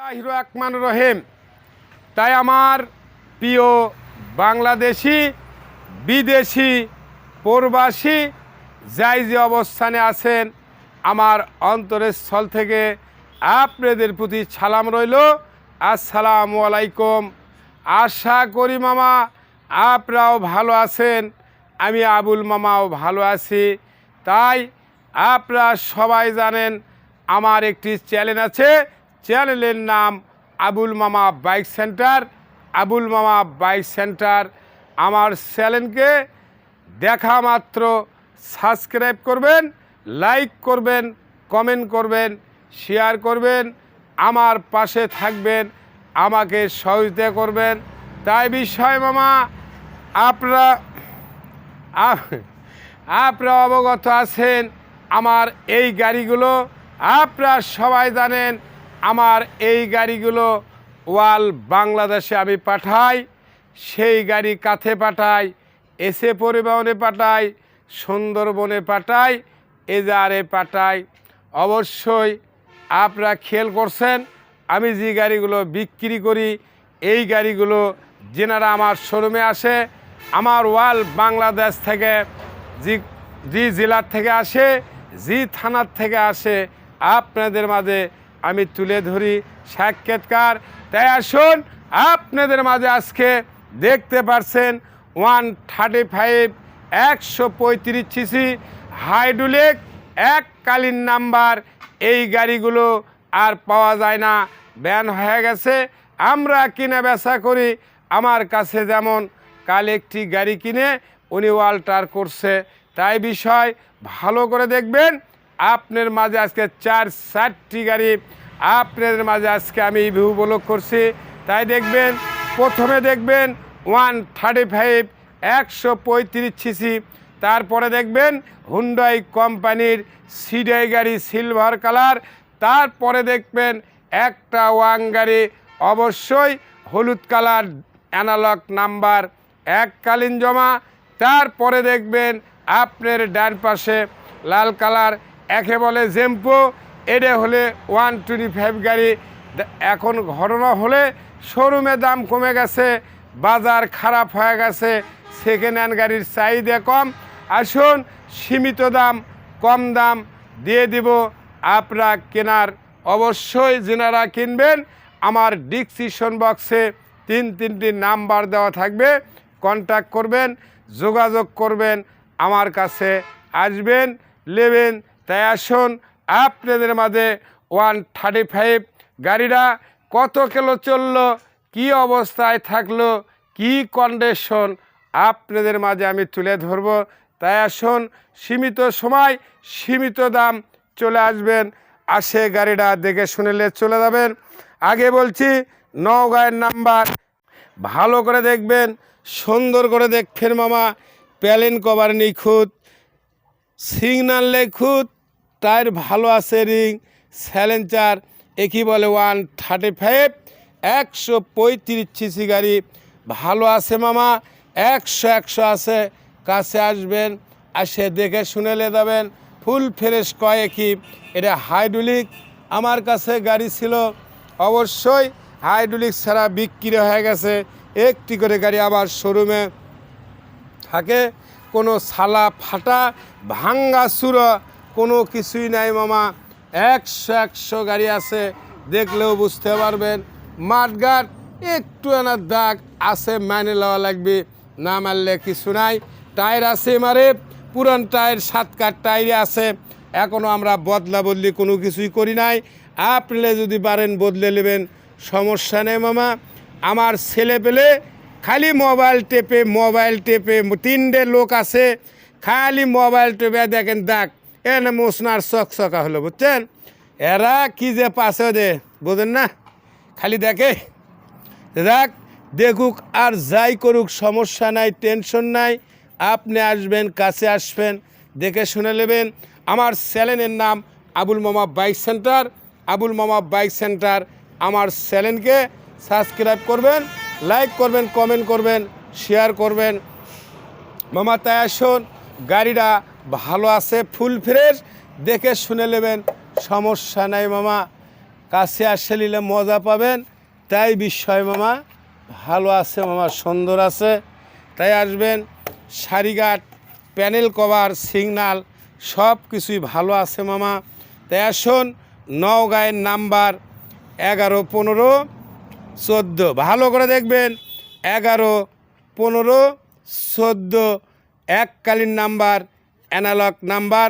রহমান রহিম। তাই আমার প্রিয় বাংলাদেশি, বিদেশি, প্রবাসী যাই যে অবস্থানে আছেন, আমার অন্তরের স্থল থেকে আপনাদের প্রতি সালাম রইল। আসসালামু আলাইকুম। আশা করি মামা, আপনারাও ভালো আছেন, আমি আবুল মামাও ভালো আছি। তাই আপনারা সবাই জানেন, আমার একটি চ্যানেল আছে চ্যানেলের নাম আবুল মামা বাইক সেন্টার। আবুল মামা বাইক সেন্টার, আমার চ্যানেলকে দেখা মাত্র। সাবস্ক্রাইব করবেন, লাইক করবেন, কমেন্ট করবেন, শেয়ার করবেন, আমার পাশে থাকবেন, আমাকে সহযোগিতা করবেন। তাই বিষয় মামা, আপনারা, আপ- আপনারা অবগত আছেন আমার এই গাড়িগুলো। আপনারা সবাই জানেন আমার এই গাড়িগুলো ওয়াল বাংলাদেশে আমি পাঠাই, সেই গাড়ি কাথে পাঠাই, এসে পরিবহনে পাঠাই, সুন্দরবনে পাঠাই এজারে পাঠাই। অবশ্যই আপনারা খেয়াল করছেন, আমি যে গাড়িগুলো বিক্রি করি, এই গাড়িগুলো যেনারা আমার শোরুমে আসে, আমার ওয়াল বাংলাদেশ থেকে যে যে জেলার থেকে আসে, যে থানার থেকে আসে, আপনাদের মাঝে আমি তুলে ধরি সাক্ষাৎকার। তাই আসুন, আপনাদের মাঝে আজকে দেখতে পারছেন ওয়ান থার্টি ফাইভ, একশো পঁয়ত্রিশ সিসি হাইডুলেক এককালীন নাম্বার। এই গাড়িগুলো আর পাওয়া যায় না, ব্যান হয়ে গেছে। আমরা কিনে বেচা করি, আমার কাছে যেমন কাল একটি গাড়ি কিনে উনি ওয়াল্টার করছে। তাই বিষয় ভালো করে দেখবেন। আপনার মাঝে আজকে চার চারটি গাড়ি আপনাদের মাঝে আজকে আমি ব্লক করছি। তাই দেখবেন, প্রথমে দেখবেন ওয়ান থার্টি ফাইভ, একশো পঁয়ত্রিশ সিসি। তারপরে দেখবেন হুন্ডাই কোম্পানির সিডাই গাড়ি সিলভার কালার। তারপরে দেখবেন একটা ওয়াং গাড়ি অবশ্যই হলুদ কালার অ্যানালগ নাম্বার এককালীন জমা। তারপরে দেখবেন আপনার ডান পাশে লাল কালার একে বলে জেম্পো এটা হলে ওয়ান টোয়েন্টি ফাইভ গাড়ি। এখন ঘটনা হলে শোরুমে দাম কমে গেছে, বাজার খারাপ হয়ে গেছে সেকেন্ড হ্যান্ড গাড়ির চাহিদা কম। আসুন, সীমিত দাম, কম দাম দিয়ে দিব আপনারা কেনার। অবশ্যই যেনারা কিনবেন, আমার ডিসক্রিপশন বক্সে তিন তিনটি নাম্বার দেওয়া থাকবে। কন্ট্যাক্ট করবেন, যোগাযোগ করবেন, আমার কাছে আসবেন, নেবেন। তাই আসুন আপনাদের মাঝে ওয়ান থার্টি ফাইভ গাড়িটা কত কিলো চলল, কি অবস্থায় থাকল, কি কন্ডিশন আপনাদের মাঝে আমি তুলে ধরব। তাই আসুন সীমিত সময়, সীমিত দাম চলে আসবেন। আসে গাড়িটা দেখে শুনেলে চলে যাবেন। আগে বলছি, নওগাঁয়ের নাম্বার। ভালো করে দেখবেন, সুন্দর করে দেখবেন মামা। প্যালেন কভার নিখুঁত সিগনাল লেখুত টায়ার ভালো আছে রিং স্যালেঞ্চার একই বলে ওয়ান থার্টি ফাইভ, একশো পঁয়ত্রিশ সিসি গাড়ি। ভালো আছে মামা, একশো একশো আছে। কাছে আসবেন, আসে দেখে শুনেলে যাবেন। ফুল ফ্রেশ কয় কয়েকই। এটা হাইড্রোলিক। আমার কাছে গাড়ি ছিল অবশ্যই হাইড্রোলিক ছাড়া বিক্রি হয়ে গেছে। একটি করে গাড়ি আবার শোরুমে থাকে। কোনো সালা ফাটা, ভাঙ্গা সুরা কোনো কিছুই নাই, মামা। একশো একশো গাড়ি আছে, দেখলেও বুঝতে পারবেন। মাঠঘাট, একটু এনার দাগ আছে মানে লওয়া লাগবে। না মারলে কিছু নাই। টায়ার আছে মারে, পুরান টায়ার, সাত কাঠ টায়ারে আছে। এখনও আমরা বদলা বদলি কোনো কিছুই করি নাই। আপনি যদি পারেন বদলে নেবেন, সমস্যা নেই, মামা। আমার ছেলে পেলে খালি মোবাইল টেপে মোবাইল টেপে তিনটে লোক আছে, খালি মোবাইল টেপে দেখেন দাগ। এনে মোসনার চকচকা হলো, বুঝছেন? এরা কি যে পাশে দে বোঝেন না? খালি দেখে। দেখ দেখুক আর যাই করুক, সমস্যা নাই, টেনশন নাই। আপনি আসবেন, কাছে আসবেন, দেখে শুনে নেবেন। আমার স্যালেনের নাম আবুল মামা বাইক সেন্টার। আবুল মামা বাইক সেন্টার, আমার স্যালেনকে সাবস্ক্রাইব করবেন, লাইক করবেন, কমেন্ট করবেন, শেয়ার করবেন। মামা তাই আসুন, গাড়িটা ভালো আছে, ফুল ফ্রেশ, দেখে শুনে নেবেন। সমস্যা নাই মামা, কাছে আসে নিলে মজা পাবেন। তাই বিস্ময় মামা, ভালো আছে মামা, সুন্দর আছে। তাই আসবেন সারিঘাট প্যানেল কভার, সিগনাল সব কিছুই ভালো আছে মামা। তাই আসুন, নওগাঁয়ের নাম্বার এগারো পনেরো চোদ্দ। ভালো করে দেখবেন, এগারো পনেরো চোদ্দ। এককালীন নাম্বার অ্যানালগ নাম্বার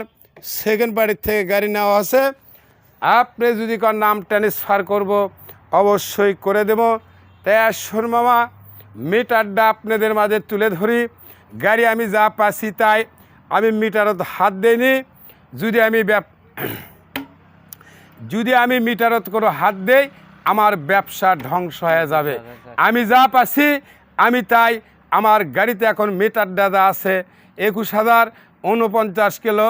সেকেন্ড পার্টির থেকে গাড়ি নেওয়া আছে। আপনি যদি কার নাম ট্রান্সফার করব, অবশ্যই করে দেব। তাই আসুন মামা, মিটারটা আপনাদের মাঝে তুলে ধরি। গাড়ি আমি যা পাচ্ছি তাই। আমি মিটারত হাত দেইনি। যদি আমি যদি আমি মিটারত কোনো হাত দেই, আমার ব্যবসা ধ্বংস হয়ে যাবে। আমি যা পাচ্ছি, আমি তাই। আমার গাড়িতে এখন মিটার দাদা আছে, একুশ হাজার। উনপঞ্চাশ কিলো,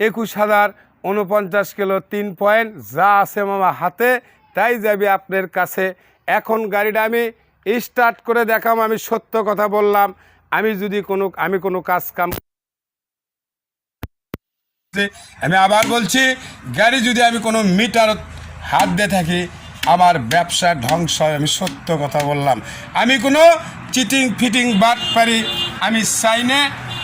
একুশ হাজার উনপঞ্চাশ কিলো, তিন পয়েন্ট, যা আছে মামা হাতে, তাই যাবে আপনার কাছে। এখন গাড়িটা আমি স্টার্ট করে দেখাম, আমি সত্য কথা বললাম। আমি যদি কোনো, আমি কোনো কাজ কাম আমি আবার বলছি, গাড়ি যদি আমি কোনো মিটার হাত দিয়ে থাকি, আমার ব্যবসা ধ্বংস হয়, আমি সত্য কথা বললাম। আমি কোনো চিটিং ফিটিং বাদ পারি আমি চাই না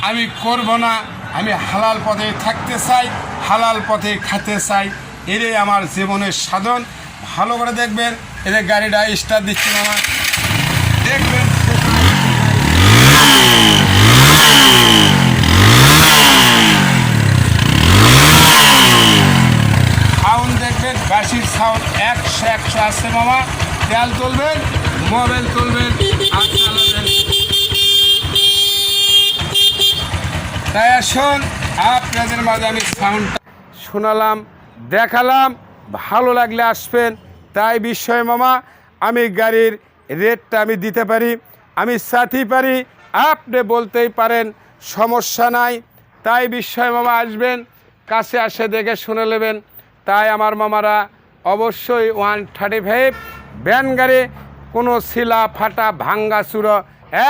আমি করব না, আমি হালাল পথে থাকতে চাই, হালাল পথে খেতে চাই। এটাই আমার জীবনের সাধন। ভালো করে দেখবেন এদের গাড়িটা স্টার দিচ্ছি আমার। দেখবেন দেখবেন একশো একশো আছে মামা। তেল তুলবেন মোবাইল তুলবেন আর চালাবেন তাই আসুন, আপনাদের মাঝে আমি শোনালাম, দেখালাম, ভালো লাগলে আসবেন। তাই বিষয় মামা, আমি গাড়ির রেটটা আমি দিতে পারি, আমি সাথী পারি, আপনি বলতেই পারেন, সমস্যা নাই। তাই বিষয় মামা আসবেন, কাছে আসে দেখে শুনে নেবেন। তাই আমার মামারা অবশ্যই ওয়ান থার্টি ফাইভ ভ্যান গাড়ি, কোনো শিলা, ফাটা, ভাঙ্গা চুরো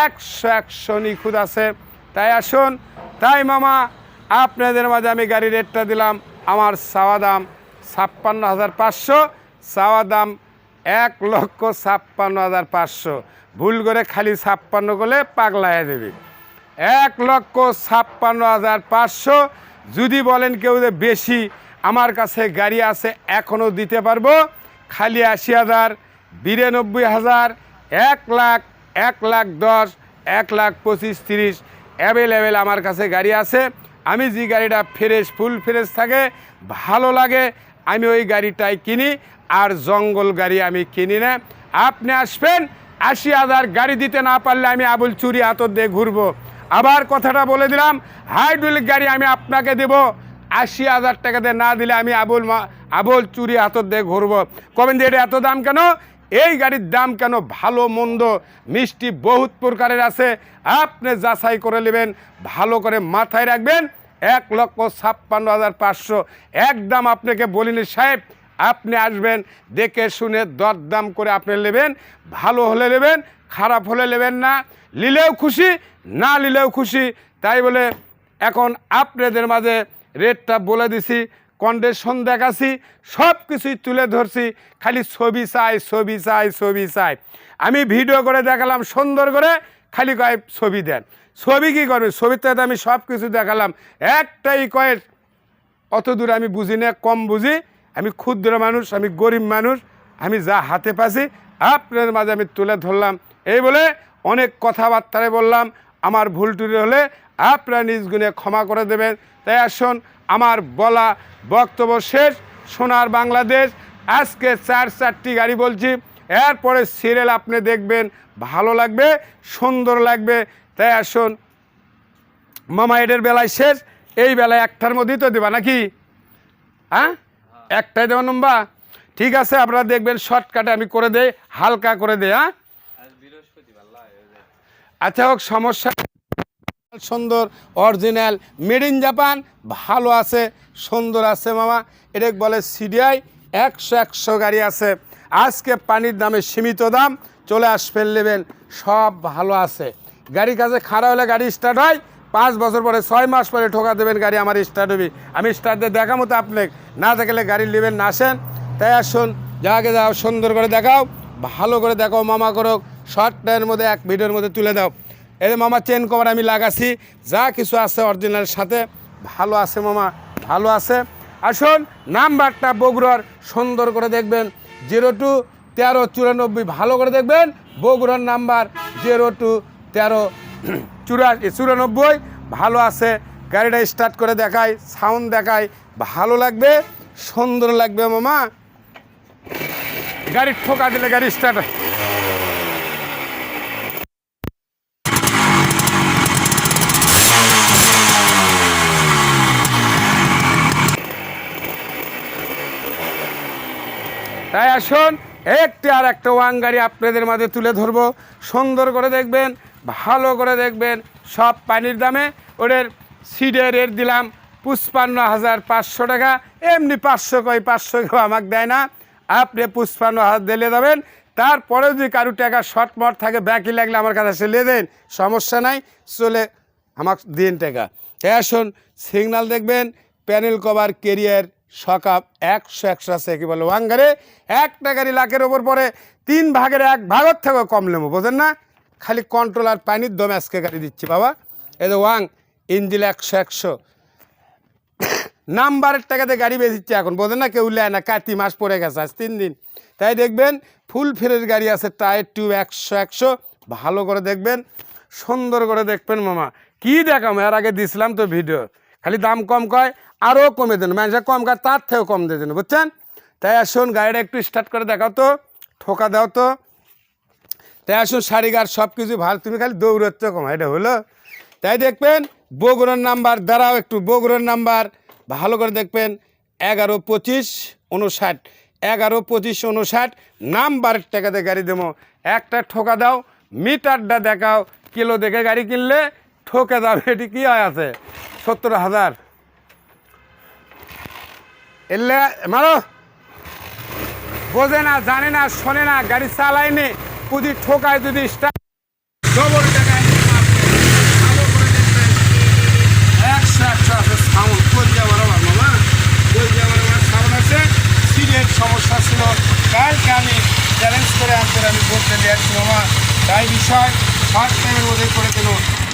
একশো একশো নিখুঁত আছে। তাই আসুন তাই মামা, আপনাদের মাঝে আমি গাড়ি রেটটা দিলাম, আমার চাওয়া দাম ছাপ্পান্ন হাজার পাঁচশো, চাওয়া দাম এক লক্ষ ছাপ্পান্ন হাজার পাঁচশো। ভুল করে খালি ছাপ্পান্ন করলে পাগলায় দেবে। এক লক্ষ ছাপ্পান্ন হাজার পাঁচশো, যদি বলেন কেউ যে বেশি, আমার কাছে গাড়ি আছে এখনও দিতে পারব। খালি আশি হাজার, বিরানব্বই হাজার, এক লাখ এক লাখ দশ, এক লাখ পঁচিশ তিরিশ অ্যাভেলেবেল আমার কাছে গাড়ি আছে। আমি যে গাড়িটা ফ্রেশ ফুল ফ্রেশ থাকে, ভালো লাগে, আমি ওই গাড়িটাই কিনি আর জঙ্গল গাড়ি আমি কিনি না। আপনি আসবেন, আশি হাজার গাড়ি দিতে না পারলে আমি আবুল চুরি হাতর দিয়ে ঘুরবো। আবার কথাটা বলে দিলাম হাইড্রোলিক গাড়ি আমি আপনাকে দেব। আশি হাজার টাকাতে না দিলে আমি আবুল আবুল চুরি হাতর দিয়ে ঘুরবো। কবেন যে এটা এত দাম কেন? এই গাড়ির দাম কেন ভালো, মন্দ, মিষ্টি বহুত প্রকারের আছে? আপনি যাচাই করে নেবেন, ভালো করে মাথায় রাখবেন। এক লক্ষ ছাপ্পান্ন হাজার পাঁচশো। একদম আপনাকে বলিনি সাহেব, আপনি আসবেন, দেখে শুনে দরদাম করে আপনি নেবেন। ভালো হলে নেবেন, খারাপ হলে নেবেন না। নিলেও খুশি, না নিলেও খুশি। তাই বলে এখন আপনাদের মাঝে রেটটা বলে দিছি কন্ডিশন দেখাছি সব কিছুই তুলে ধরছি, খালি ছবি চাই ছবি চাই ছবি চাই। আমি ভিডিও করে দেখালাম, সুন্দর করে খালি কয় ছবি দেন। ছবি কী করবে? ছবিতে আমি সব কিছু দেখালাম। একটাই কয়ে, অত দূর আমি বুঝি না, কম বুঝি। আমি ক্ষুদ্র মানুষ, আমি গরিব মানুষ, আমি যা হাতে পাচ্ছি, আপনাদের মাঝে আমি তুলে ধরলাম। এই বলে অনেক কথাবার্তায় বললাম, আমার ভুল টুরি হলে আপনারা নিজ গুণে ক্ষমা করে দেবেন। তাই আসুন আমার বলা বক্তব্য শেষ। সোনার বাংলাদেশ, আজকে চার চারটি গাড়ি বলছি। এরপরে সিরিয়াল আপনি দেখবেন, ভালো লাগবে, সুন্দর লাগবে। তাই আসুন, মামা এদের বেলায় শেষ। এই বেলায় একটার মধ্যেই তো দেবা নাকি? হ্যাঁ? একটাই দেওয়া নম্বা? ঠিক আছে, আপনারা দেখবেন শর্টকাটে আমি করে দেই, হালকা করে দেই হ্যাঁ? আচ্ছা হোক, সমস্যা সুন্দর অরিজিনাল মেড ইন জাপান ভালো আছে, সুন্দর আছে মামা। এটা বলে সিডিআই একশো একশো গাড়ি আছে। আজকে পানির দামে সীমিত দাম, চলে আসবেন নেবেন সব ভালো আছে। গাড়ি কাছে খারাপ হলে গাড়ি স্টার্ট হয়, পাঁচ বছর পরে ছয় মাস পরে ঠোকা দেবেন গাড়ি আমার স্টার্ট হবে। আমি স্টার্ট দিয়ে দেখামো তো আপনি না দেখলে গাড়ি নেবেন না আসেন। তাই আসুন, যাকে যাও, সুন্দর করে দেখাও, ভালো করে দেখাও, মামা করো শর্ট টাইমের মধ্যে, এক ভিডিওর মধ্যে তুলে দাও। এই মামা চেন কভার আমি লাগাছি। যা কিছু আছে অরিজিনালের সাথে। ভালো আছে মামা, ভালো আছে। আসুন, নাম্বারটা বগুড়ার সুন্দর করে দেখবেন। জিরো টু তেরো চুরানব্বই, ভালো করে দেখবেন। বগুড়ার নাম্বার জিরো টু তেরো চুরাশি চুরানব্বই। ভালো আছে, গাড়িটা স্টার্ট করে দেখায় সাউন্ড দেখায় ভালো লাগবে, সুন্দর লাগবে মামা। গাড়ি ঠোকা দিলে গাড়ি স্টার্ট তাই আসুন, একটি আর একটা ওয়াং গাড়ি আপনাদের মাঝে তুলে ধরবো। সুন্দর করে দেখবেন, ভালো করে দেখবেন, সব পানির দামে। ওদের সিডের রেট দিলাম পুষ্পান্ন হাজার পাঁচশো টাকা। এমনি পাঁচশো কয় পাঁচশো কেউ আমাকে দেয় না। আপনি পুষ্পান্ন হাজার দিলে দেবেন। তারপরে যদি কারও টাকা শর্টমট থাকে ব্যাকি লাগলে আমার কাছে সেলে দেন। সমস্যা নাই, চলে আমাকে দিন টাকা। তাই আসুন সিগনাল দেখবেন, প্যানেল কভার কেরিয়ার সকাপ একশো একশো আছে কি বলে ওয়াঙ্গারে। একটা গাড়ি লাখের ওপর পরে তিন ভাগের এক ভাগের থেকেও কম নেব, বোঝেন না? খালি কন্ট্রোল আর পানির দমে আজকে গাড়ি দিচ্ছি, বাবা। এই যে ওয়াং ইঞ্জিল একশো একশো। নাম্বারের টাকাতে গাড়ি বেঁচেছে এখন, বোঝেন না? কেউ নেয় না, কাতি মাস পড়ে গেছে আজ তিন দিন। তাই দেখবেন ফুল ফেরের গাড়ি আছে, টায়ার টিউব একশো একশো। ভালো করে দেখবেন, সুন্দর করে দেখবেন, মামা। কি দেখাম এর আগে দিছিলাম তো ভিডিও খালি দাম কম কয় আরও কমে দেন। মানুষের কম কয়, তার থেকেও কম দিয়ে দেন, বুঝছেন? তাই আসুন, গাড়িটা একটু স্টার্ট করে দেখাও তো, ঠোকা দাও তো। তাই আসুন শাড়িগার সব কিছু ভালো, তুমি খালি দৌড়াচ্ছ কম, এটা হলো। তাই দেখবেন, বগুড়ার নাম্বার, দাঁড়াও একটু, বগুড়ার নাম্বার, ভালো করে দেখবেন, এগারো পঁচিশ উনষাট এগারো পঁচিশ উনষাট নাম্বারের টাকাতে গাড়ি দেবো। একটা ঠোকা দাও, মিটারটা দেখাও, কিলো দেখে গাড়ি কিনলে ঠকে দাও এটি কী হয় আছে? সত্তর হাজার। এলে, মারো। বোঝে না, জানে না, শোনে না, গাড়ি চালায়নি। যদি ঠোকায় যদি। একশো একশো আছে আমার আমার সমস্যা ছিল। কালকে আমি চ্যালেঞ্জ করে আনতে, আমি বলতে দিয়েছি মামা তাই বিষয় ফার্স্ট টাইমের মধ্যে করে দিল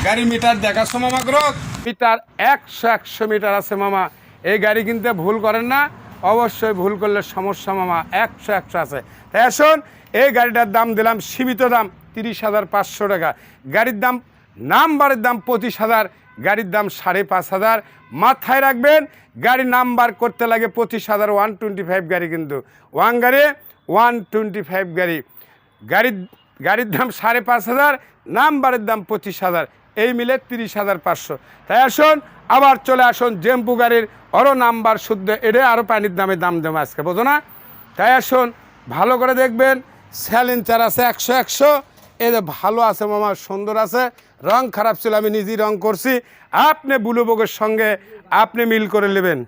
গাড়ি মিটার দেখাচ্ছো মামা গ্রোথ মিটার একশো একশো মিটার আছে মামা। এই গাড়ি কিনতে ভুল করেন না। অবশ্যই ভুল করলে সমস্যা মামা, একশো একশো আছে। তাই আসুন, এই গাড়িটার দাম দিলাম সীমিত দাম, তিরিশ হাজার পাঁচশো টাকা। গাড়ির দাম, নাম্বারের দাম পঁচিশ হাজার, গাড়ির দাম সাড়ে পাঁচ হাজার। মাথায় রাখবেন, গাড়ি নাম্বার করতে লাগে পঁচিশ হাজার ওয়ান টোয়েন্টি ফাইভ গাড়ি কিন্তু। ওয়ান গাড়ি, ওয়ান টোয়েন্টি ফাইভ গাড়ি। গাড়ির গাড়ির দাম সাড়ে পাঁচ হাজার, নাম্বারের দাম পঁচিশ হাজার। এই মিলে তিরিশ হাজার পাঁচশো। তাই আসুন, আবার চলে আসুন জেম্পু গাড়ির আরও নাম্বার শুদ্ধ এটা আরও পানির দামে দাম দেবো আজকে, বোঝো না? তাই আসুন, ভালো করে দেখবেন স্যালেঞ্চার আছে একশো একশো এদের ভালো আছে মামা, সুন্দর আছে, রং খারাপ ছিল, আমি নিজেই রং করছি, আপনি বুলুবগের সঙ্গে আপনি মিল করে নেবেন।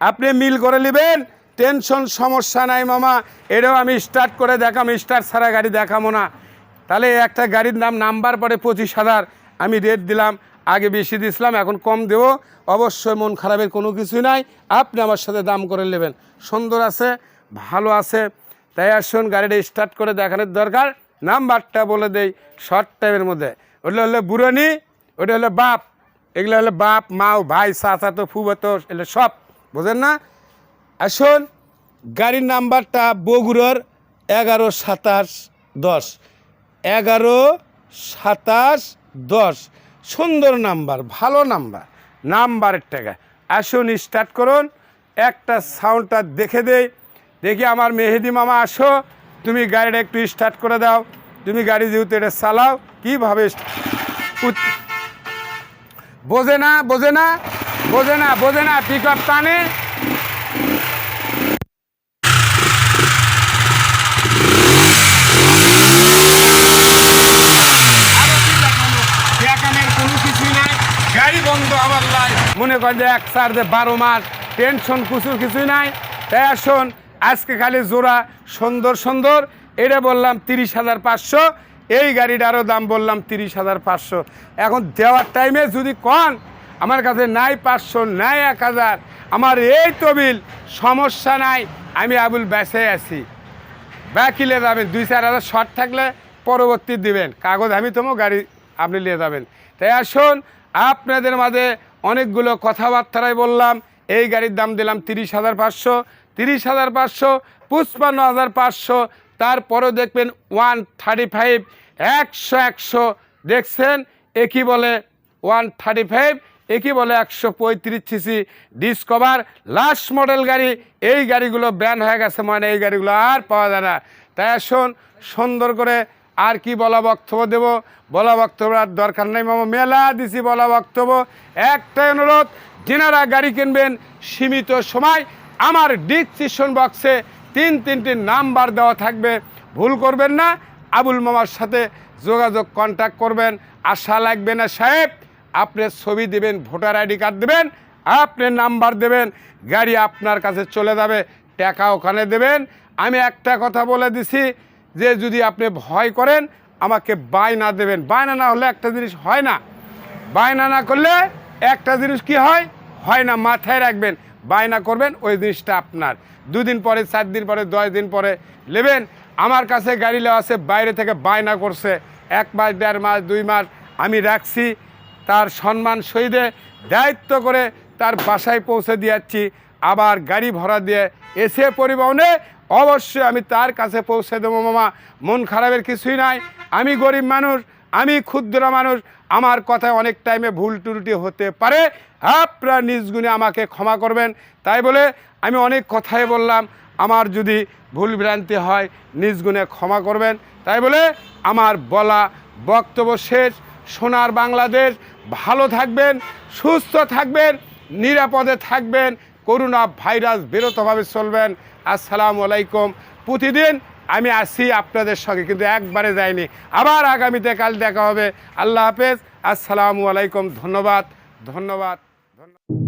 আপনি মিল করে নেবেন, টেনশন সমস্যা নাই মামা এটাও আমি স্টার্ট করে দেখাম, স্টার্ট ছাড়া গাড়ি দেখাবো না। তাহলে একটা গাড়ির নাম নাম্বার পরে পঁচিশ হাজার। আমি রেট দিলাম, আগে বেশি দিয়েছিলাম এখন কম দেবো। অবশ্যই মন খারাপের কোনো কিছুই নাই। আপনি আমার সাথে দাম করে নেবেন। সুন্দর আছে, ভালো আছে। তাই আসুন, গাড়িটা স্টার্ট করে দেখানোর দরকার। নাম্বারটা বলে দেই শর্ট টাইমের মধ্যে। ওটা হলো বুড়নি, ওটা হলো বাপ। এগুলো হলো বাপ, মাও, ভাই, চাচা তো ফুবতো এগুলো সব। বোঝেন না? আসুন, গাড়ির নাম্বারটা বগুড়ার এগারো সাতাশ দশ। এগারো, সাতাশ, দশ। সুন্দর নাম্বার, ভালো নাম্বার। নাম্বারের টাকা আসুন স্টার্ট করুন। একটা সাউন্ডটা দেখে দেই। দেখি আমার মেহেদি মামা আসো। তুমি গাড়িটা একটু স্টার্ট করে দাও। তুমি গাড়ি যেহেতু এটা চালাও, কীভাবে বোঝে না বোঝে না বোঝে না বোঝে না পিক আপ টানে আরও কি দেখাবো? দেখানোর কোনো কিছুই নাই। বন্ধ আমার লাই, মনে করেন যে এক চার যে বারো মাস টেনশন কুচুর কিছুই নাই। তাই আসুন, আজকে খালি জোড়া সুন্দর সুন্দর। এটা বললাম তিরিশ হাজার পাঁচশো, এই গাড়িটারও দাম বললাম তিরিশ হাজার পাঁচশো। এখন দেওয়ার টাইমে যদি কন, আমার কাছে নাই পাঁচশো, নাই এক হাজার। আমার এই তবিল, সমস্যা নাই, আমি আবুল বেসে আছি। ব্যাকিলে যাবেন, দুই চার হাজার শর্ট থাকলে পরবর্তী দিবেন। কাগজ আমি তোমো গাড়ি আপনি নিয়ে যাবেন। তাই আসুন আপনাদের মাঝে অনেকগুলো কথাবার্তারাই বললাম। এই গাড়ির দাম দিলাম তিরিশ হাজার পাঁচশো, তিরিশ হাজার পাঁচশো পুষ্পান্ন হাজার পাঁচশো। তারপরেও দেখবেন ওয়ান থার্টি ফাইভ, একশো একশো। দেখছেন? একই বলে ওয়ান থার্টি ফাইভ, একই বলে একশো পঁয়ত্রিশ সিসি ডিসকভার। লাস্ট মডেল গাড়ি, এই গাড়িগুলো ব্যান হয়ে গেছে মানে এই গাড়িগুলো আর পাওয়া যায় না। তাই আসুন সুন্দর করে আর কি বলা বক্তব্য দেব? বলা বক্তব্য আর দরকার নেই মামা, মেলা দিছি বলা বক্তব্য। একটাই অনুরোধ, যেনারা গাড়ি কিনবেন, সীমিত সময় আমার ডিসক্রিপশন বক্সে তিন তিনটি নাম্বার দেওয়া থাকবে। ভুল করবেন না, আবুল মামার সাথে যোগাযোগ কন্ট্যাক্ট করবেন। আশা লাগবে না সাহেব, আপনি ছবি দেবেন, ভোটার আইডি কার্ড দেবেন, আপনি নাম্বার দেবেন, গাড়ি আপনার কাছে চলে যাবে, টাকা ওখানে দেবেন। আমি একটা কথা বলে দিছি যে যদি আপনি ভয় করেন, আমাকে বায়না দেবেন। বায়না না হলে একটা জিনিস হয় না। বায়না না করলে একটা জিনিস কি হয়? হয় না, মাথায় রাখবেন। বায়না করবেন, ওই জিনিসটা আপনার। দুদিন পরে, চার দিন পরে, দশ দিন পরে নেবেন। আমার কাছে গাড়ি লেওয়া আছে, বাইরে থেকে বায়না করছে। এক মাস, দেড় মাস, দুই মাস আমি রাখছি। তার সম্মান সহিতে দায়িত্ব করে তার বাসায় পৌঁছে দিয়াচ্ছি। আবার গাড়ি ভরা দিয়ে এসে পরিবহনে অবশ্যই আমি তার কাছে পৌঁছে দেবো, মামা। মন খারাপের কিছুই নাই। আমি গরিব মানুষ, আমি ক্ষুদ্র মানুষ। আমার কথায় অনেক টাইমে ভুল ত্রুটি হতে পারে। আপনারা নিজ গুণে আমাকে ক্ষমা করবেন। তাই বলে আমি অনেক কথাই বললাম। আমার যদি ভুল ভ্রান্তি হয়, নিজ গুণে ক্ষমা করবেন। তাই বলে আমার বলা বক্তব্য শেষ। সোনার বাংলাদেশ, ভালো থাকবেন, সুস্থ থাকবেন, নিরাপদে থাকবেন। করোনা ভাইরাস বিরতভাবে চলবেন। আসসালামু আলাইকুম। প্রতিদিন আমি আসি আপনাদের সঙ্গে, কিন্তু একবারে যাইনি। আবার আগামীতে কাল দেখা হবে। আল্লাহ হাফেজ। আসসালামু আলাইকুম। ধন্যবাদ। ধন্যবাদ। ধন্যবাদ।